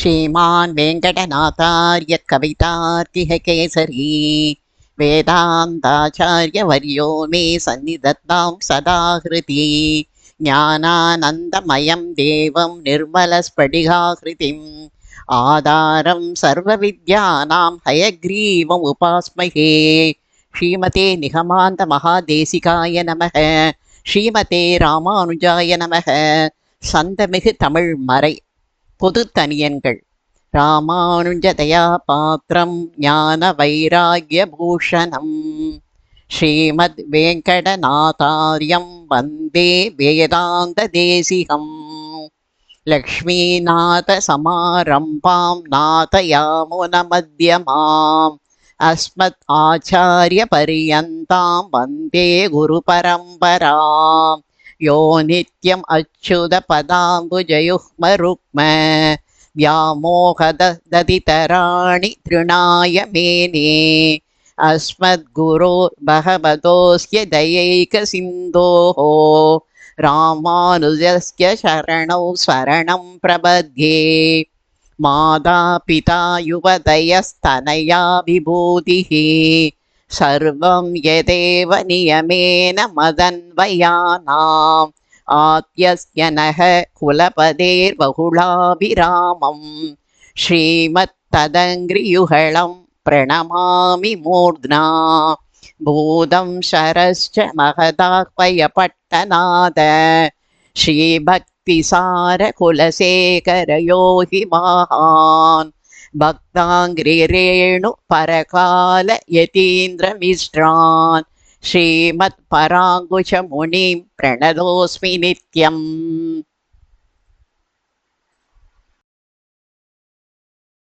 ஸ்ரீமான் வெங்கடநாதாரிய கவிதார்த்திகேசரி வேதாந்தாச்சாரிய வரியோ மே சந்நிதத்தாம் சதாகிருதி ஞானானந்தமயம் தேவம் நிர்மலஸ்படிகாகிருதிம் ஆதாரம் சர்வவித்யானாம் ஹயக்ரீவம் உபாஸ்மகே. ஸ்ரீமதே நிகமாந்த மகாதேசிகாய நமக. ஸ்ரீமதே ராமானுஜாய நமக. சந்தமிகு தமிழ் மறை பொது தனியன்கள் ராமானுஜதயா பாத்திரம் ஞான வைராகிய பூஷணம் ஸ்ரீமத் வெங்கடநாதாரியம் வந்தே வேதாந்த தேசிகம். லக்ஷ்மீநாத சமாரம்பாம் நாதயாமுன மத்தியமாம் அஸ்மத் ஆச்சாரிய பரியந்தாம் வந்தே குரு பரம்பராம் यो नित्यम् अच्युतपदाम्बुजयुह्मरुक्म व्यामोहददितराणि तृणाय मेने। अस्मद्गुरोर्भगवतोऽस्य दयैकसिन्धोः रामानुजस्य शरणौ शरणं प्रबध्ये। मातापिता युवतयस्तनया विभूतिः சர்வம் எதேவ நியமேன மதன்வயானாம். ஆத்யஸ்யனக குலபதேர்வகுலாபிராமம் ஸ்ரீமத் ததங்கிரியுகலம் பிரணமாமி மூர்த்னா. பூதம் சரஸ்ச மகதாக்வயபட்டநாத ஸ்ரீபக்திசார குலசேகரயோகி மகான். भक्ताङ्घ्रिरेणु परकाल यतीन्द्रमिश्रान् श्रीमत्पराङ्कुशमुनिं प्रणतोऽस्मि नित्यम्